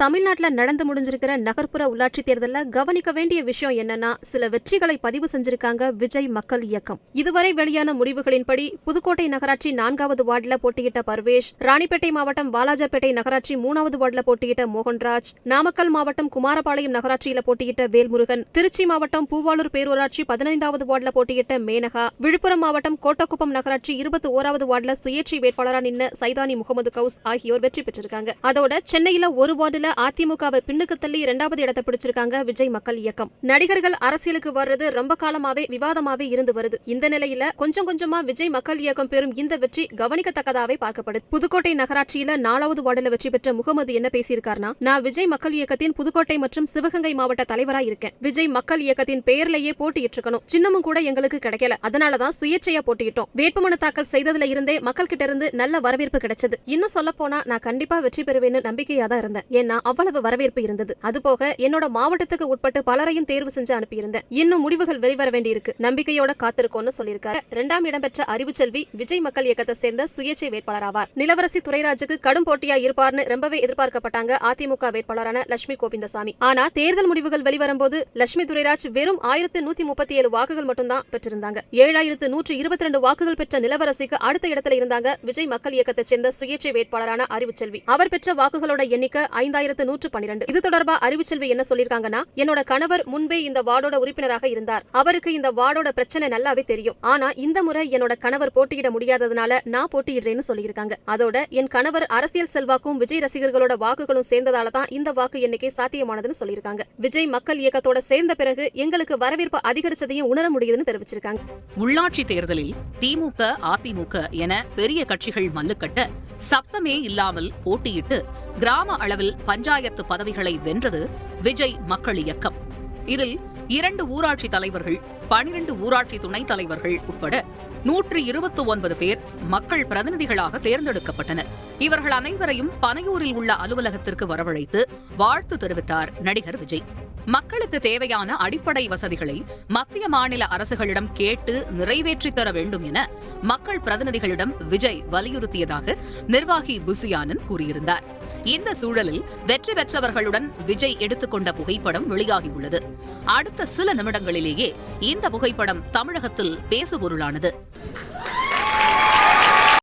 தமிழ்நாட்டில் நடந்து முடிஞ்சிருக்கிற நகர்ப்புற உள்ளாட்சி தேர்தலில் கவனிக்க வேண்டிய விஷயம் என்னன்னா சில வெற்றிகளை பதிவு செஞ்சிருக்காங்க விஜய் மக்கள் இயக்கம். இதுவரை வெளியான முடிவுகளின்படி புதுக்கோட்டை நகராட்சி நான்காவது வார்டில் போட்டியிட்ட பர்வேஷ் ராணிப்பேட்டை மாவட்டம் வாலாஜாபேட்டை நகராட்சி மூணாவது வார்டில் போட்டியிட்ட மோகன்ராஜ் நாமக்கல் மாவட்டம் குமாரபாளையம் நகராட்சியில் போட்டியிட்ட வேல்முருகன் திருச்சி மாவட்டம் பூவாளூர் பேரூராட்சி பதினைந்தாவது வார்டில் போட்டியிட்ட மேனகா விழுப்புரம் மாவட்டம் கோட்டக்குப்பம் நகராட்சி இருபத்தி ஓராவது வார்டுல சுயேட்சை வேட்பாளராக நின்ன சைதானி முகமது கவுஸ் ஆகியோர் வெற்றி பெற்றிருக்காங்க. அதோட சென்னையில ஒரு வார்டுல அதிமுகவை பின்னுக்கு தள்ளி இரண்டாவது இடத்தை பிடிச்சிருக்காங்க விஜய் மக்கள் இயக்கம். நடிகர்கள் அரசியலுக்கு வர்றது ரொம்ப காலமாவே விவாதமாவே இருந்து வருது. இந்த நிலையில கொஞ்சம் கொஞ்சமா விஜய் மக்கள் இயக்கம் பெறும் இந்த வெற்றி கவனிக்கத்தக்கதாவே பார்க்கப்படுது. புதுக்கோட்டை நகராட்சியில நாலாவது வார்டுல வெற்றி பெற்ற முகமது என்ன பேசியிருக்காருன்னா நான் விஜய் மக்கள் இயக்கத்தின் புதுக்கோட்டை மற்றும் சிவகங்கை மாவட்ட தலைவரா இருக்கேன். விஜய் மக்கள் இயக்கத்தின் பெயர்லயே போட்டியிட்டிருக்கணும். சின்னமும் கூட எங்களுக்கு கிடைக்கல. அதனாலதான் சுயேட்சையா போட்டியிட்டோம். வேட்புமனு தாக்கல் செய்ததுல இருந்தே மக்கள் கிட்ட இருந்து நல்ல வரவேற்பு கிடைச்சது. இன்னும் சொல்ல போனா நான் கண்டிப்பா வெற்றி பெறுவேன்னு நம்பிக்கையா தான் இருந்தேன். ஏன்னா அவ்வளவு வரவேற்பு இருந்தது. அதுபோக என்னோட மாவட்டத்துக்கு உட்பட்டு பலரையும் தேர்வு செஞ்சு அனுப்பியிருந்தேன். இன்னும் முடிவுகள் வெளிவர வேண்டியிருக்கு. நம்பிக்கையோட காத்திருக்கோம்னு சொல்லியிருக்காரு. இரண்டாம் இடம் பெற்ற அறிவுச்செல்வி விஜய் மக்கள் இயக்கத்தை சேர்ந்த சுயேட்சை வேட்பாளர் ஆவார். நிலவரசி துரைராஜுக்கு கடும் போட்டியா இருப்பார்னு ரொம்பவே எதிர்பார்க்கப்பட்டாங்க அதிமுக வேட்பாளரான லட்சுமி கோவிந்தசாமி. ஆனா தேர்தல் முடிவுகள் வெளிவரும்போது லட்சுமி துரைராஜ் வெறும் ஆயிரத்து நூத்தி முப்பத்தி ஏழு வாக்குகள் மட்டும்தான் பெற்றிருந்தாங்க. ஏழாயிரத்து நூற்று இருபத்தி ரெண்டு வாக்குகள் பெற்ற நிலவரசிக்கு அடுத்த இடத்துல இருந்தாங்க விஜய் மக்கள் இயக்கத்தை சேர்ந்த சுயேட்சை வேட்பாளரான அறிவுச்செல்வி அவர் பெற்ற வாக்குகளோட எண்ணிக்கை ஐந்தாயிரம் ஆயிரத்து நூற்று பன்னிரண்டு. இது தொடர்பா அறிவுச்செல்வி என்ன சொல்லிருக்காங்கன்னா என்னோட கணவர் முன்பே இந்த வார்டோட உறுப்பினராக இருந்தார். அவருக்கு இந்த வார்டோட பிரச்சனை நல்லாவே தெரியும். ஆனா இந்த முறை என்னோட கணவர் போட்டியிட முடியாததுனால நான் போட்டியிடுறேன்னு சொல்லியிருக்காங்க. அதோட என் கணவர் அரசியல் செல்வாக்கும் விஜய் ரசிகர்களோட வாக்குகளும் சேர்ந்ததால தான் இந்த வாக்கு எண்ணிக்கை சாத்தியமானதுன்னு சொல்லியிருக்காங்க. விஜய் மக்கள் இயக்கத்தோட சேர்ந்த பிறகு எங்களுக்கு வரவேற்பு அதிகரிச்சதையும் உணர முடியுதுன்னு தெரிவிச்சிருக்காங்க. உள்ளாட்சி தேர்தலில் திமுக அதிமுக என பெரிய கட்சிகள் மல்லுக்கட்ட சப்தமே இல்லாமல் போட்டியிட்டு கிராம அளவில் பஞ்சாயத்து பதவிகளை வென்றது விஜய் மக்கள் இயக்கம். இதில் இரண்டு ஊராட்சி தலைவர்கள் பனிரெண்டு ஊராட்சி துணைத் தலைவர்கள் உட்பட நூற்றி இருபத்தி ஒன்பது பேர் மக்கள் பிரதிநிதிகளாக தேர்ந்தெடுக்கப்பட்டனர். இவர்கள் அனைவரையும் பனையூரில் உள்ள அலுவலகத்திற்கு வரவழைத்து வாழ்த்து தெரிவித்தார் நடிகர் விஜய். மக்களுக்கு தேவையான அடிப்படை வசதிகளை மத்திய மாநில அரசுகளிடம் கேட்டு நிறைவேற்றித் தர வேண்டும் என மக்கள் பிரதிநிதிகளிடம் விஜய் வலியுறுத்தியதாக நிர்வாகி புசியானன் கூறியிருந்தார். இந்த சூழலில் வெற்றி பெற்றவர்களுடன் விஜய் எடுத்துக்கொண்ட புகைப்படம் வெளியாகியுள்ளது. அடுத்த சில நிமிடங்களிலேயே இந்த புகைப்படம் தமிழகத்தில் பேசுபொருளானது.